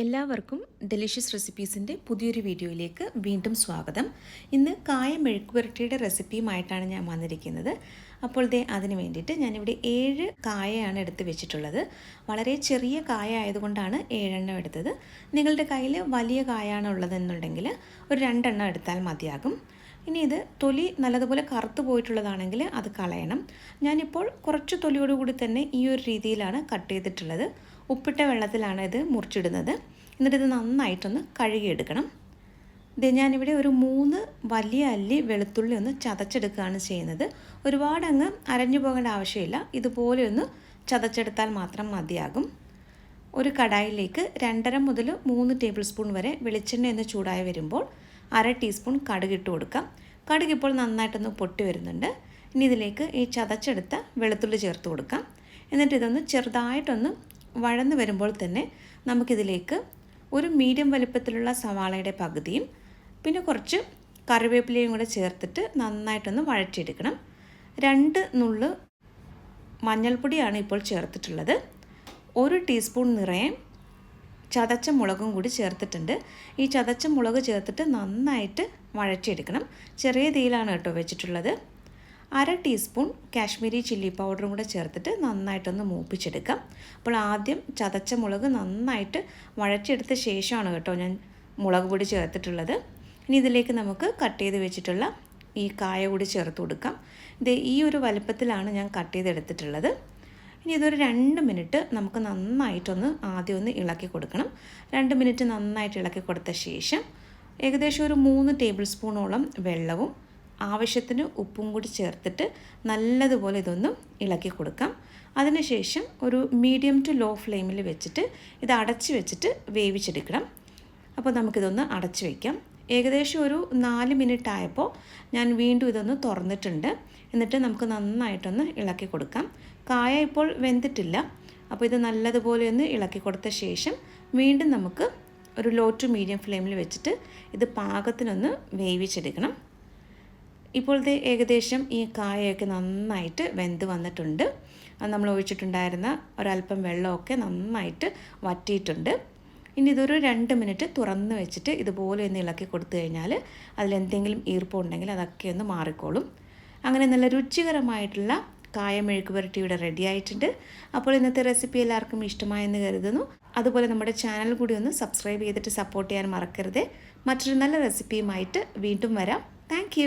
എല്ലാവർക്കും ഡെലിഷ്യസ് റെസിപ്പീസിന്റെ പുതിയൊരു വീഡിയോയിലേക്ക് വീണ്ടും സ്വാഗതം. ഇന്ന് കായ മെഴുക്കുപുരട്ടിയുടെ റെസിപ്പിയുമായിട്ടാണ് ഞാൻ വന്നിരിക്കുന്നത്. അപ്പോൾ ദേ അതിന് വേണ്ടിയിട്ട് ഞാനിവിടെ ഏഴ് കായയാണ് എടുത്ത് വെച്ചിട്ടുള്ളത്. വളരെ ചെറിയ കായ ആയതുകൊണ്ടാണ് ഏഴെണ്ണം എടുത്തത്. നിങ്ങളുടെ കയ്യിൽ വലിയ കായാണ് ഉള്ളതെന്നുണ്ടെങ്കിൽ ഒരു രണ്ടെണ്ണം എടുത്താൽ മതിയാകും. ഇനി ഇത് തൊലി നല്ലതുപോലെ കറുത്ത് പോയിട്ടുള്ളതാണെങ്കിൽ അത് കളയണം. ഞാനിപ്പോൾ കുറച്ച് തൊലിയോടുകൂടി തന്നെ ഈ ഒരു രീതിയിലാണ് കട്ട് ചെയ്തിട്ടുള്ളത്. ഉപ്പിട്ട വെള്ളത്തിലാണ് ഇത് മുറിച്ചിടുന്നത്. എന്നിട്ട് ഇത് നന്നായിട്ടൊന്ന് കഴുകിയെടുക്കണം. ഇത് ഞാനിവിടെ ഒരു മൂന്ന് വലിയ അല്ലി വെളുത്തുള്ളി ഒന്ന് ചതച്ചെടുക്കുകയാണ് ചെയ്യുന്നത്. ഒരുപാട് അങ്ങ് അരഞ്ഞു പോകേണ്ട ആവശ്യമില്ല. ഇതുപോലെ ഒന്ന് ചതച്ചെടുത്താൽ മാത്രം മതിയാകും. ഒരു കടായിലേക്ക് രണ്ടര മുതൽ മൂന്ന് ടേബിൾ സ്പൂൺ വരെ വെളിച്ചെണ്ണ ഒന്ന് ചൂടായി വരുമ്പോൾ അര ടീസ്പൂൺ കടുക് ഇട്ട് കൊടുക്കാം. കടുക് ഇപ്പോൾ നന്നായിട്ടൊന്ന് പൊട്ടി വരുന്നുണ്ട്. ഇനി ഇതിലേക്ക് ഈ ചതച്ചെടുത്ത വെളുത്തുള്ളി ചേർത്ത് കൊടുക്കാം. എന്നിട്ട് ഇതൊന്ന് ചെറുതായിട്ടൊന്ന് വഴന്ന് വരുമ്പോൾ തന്നെ നമുക്കിതിലേക്ക് ഒരു മീഡിയം വലിപ്പത്തിലുള്ള സവാളയുടെ പകുതിയും പിന്നെ കുറച്ച് കറിവേപ്പിലയും കൂടെ ചേർത്തിട്ട് നന്നായിട്ടൊന്ന് വഴറ്റിയെടുക്കണം. രണ്ട് നുള്ള് മഞ്ഞൾപ്പൊടിയാണ് ഇപ്പോൾ ചേർത്തിട്ടുള്ളത്. ഒരു ടീസ്പൂൺ നിറയെ ചതച്ച മുളകും കൂടി ചേർത്തിട്ടുണ്ട്. ഈ ചതച്ച മുളക് ചേർത്തിട്ട് നന്നായിട്ട് വഴറ്റിയെടുക്കണം. ചെറിയ തീയിലാണ് കേട്ടോ വെച്ചിട്ടുള്ളത്. അര ടീസ്പൂൺ കാശ്മീരി ചില്ലി പൗഡറും കൂടെ ചേർത്തിട്ട് നന്നായിട്ടൊന്ന് മൂപ്പിച്ചെടുക്കാം. അപ്പോൾ ആദ്യം ചതച്ച മുളക് നന്നായിട്ട് വഴച്ചെടുത്ത ശേഷമാണ് കേട്ടോ ഞാൻ മുളക് പൊടി ചേർത്തിട്ടുള്ളത്. ഇനി ഇതിലേക്ക് നമുക്ക് കട്ട് ചെയ്ത് വെച്ചിട്ടുള്ള ഈ കായ കൂടി ചേർത്ത് കൊടുക്കാം. ഇത് ഈ ഒരു വലുപ്പത്തിലാണ് ഞാൻ കട്ട് ചെയ്തെടുത്തിട്ടുള്ളത്. ഇനി ഇതൊരു രണ്ട് മിനിറ്റ് നമുക്ക് നന്നായിട്ടൊന്ന് ആദ്യം ഒന്ന് ഇളക്കി കൊടുക്കണം. രണ്ട് മിനിറ്റ് നന്നായിട്ട് ഇളക്കി കൊടുത്ത ശേഷം ഏകദേശം ഒരു മൂന്ന് ടേബിൾ സ്പൂണോളം വെള്ളവും ആവശ്യത്തിന് ഉപ്പും കൂടി ചേർത്തിട്ട് നല്ലതുപോലെ ഇതൊന്ന് ഇളക്കി കൊടുക്കാം. അതിനുശേഷം ഒരു മീഡിയം ടു ലോ ഫ്ലെയിമിൽ വെച്ചിട്ട് ഇത് അടച്ച് വെച്ചിട്ട് വേവിച്ചെടുക്കണം. അപ്പോൾ നമുക്കിതൊന്ന് അടച്ച് വയ്ക്കാം ഏകദേശം ഒരു നാല് മിനിറ്റ് ആയപ്പോൾ ഞാൻ വീണ്ടും ഇതൊന്ന് തുറന്നിട്ടുണ്ട്. എന്നിട്ട് നമുക്ക് നന്നായിട്ടൊന്ന് ഇളക്കി കൊടുക്കാം. കായ ഇപ്പോൾ വെന്തിട്ടില്ല. അപ്പോൾ ഇത് നല്ലതുപോലെ ഒന്ന് ഇളക്കി കൊടുത്ത ശേഷം വീണ്ടും നമുക്ക് ഒരു ലോ ടു മീഡിയം ഫ്ലെയിമിൽ വെച്ചിട്ട് ഇത് പാകത്തിനൊന്ന് വേവിച്ചെടുക്കണം. ഇപ്പോഴത്തെ ഏകദേശം ഈ കായയൊക്കെ നന്നായിട്ട് വെന്ത് വന്നിട്ടുണ്ട്. നമ്മൾ ഒഴിച്ചിട്ടുണ്ടായിരുന്ന ഒരല്പം വെള്ളമൊക്കെ നന്നായിട്ട് വറ്റിയിട്ടുണ്ട്. ഇനി ഇതൊരു രണ്ട് മിനിറ്റ് തുറന്ന് വെച്ചിട്ട് ഇതുപോലെ ഒന്ന് ഇളക്കി കൊടുത്തു കഴിഞ്ഞാൽ അതിലെന്തെങ്കിലും ഈർപ്പമുണ്ടെങ്കിൽ അതൊക്കെ ഒന്ന് മാറിക്കോളും. അങ്ങനെ നല്ല രുചികരമായിട്ടുള്ള കായമെഴുക്ക് പുരട്ടി ഇവിടെ റെഡി ആയിട്ടുണ്ട്. അപ്പോൾ ഇന്നത്തെ റെസിപ്പി എല്ലാവർക്കും ഇഷ്ടമായെന്ന് കരുതുന്നു. അതുപോലെ നമ്മുടെ ചാനൽ കൂടി ഒന്ന് സബ്സ്ക്രൈബ് ചെയ്തിട്ട് സപ്പോർട്ട് ചെയ്യാൻ മറക്കരുത്. മറ്റൊരു നല്ല റെസിപ്പിയുമായിട്ട് വീണ്ടും വരാം. താങ്ക്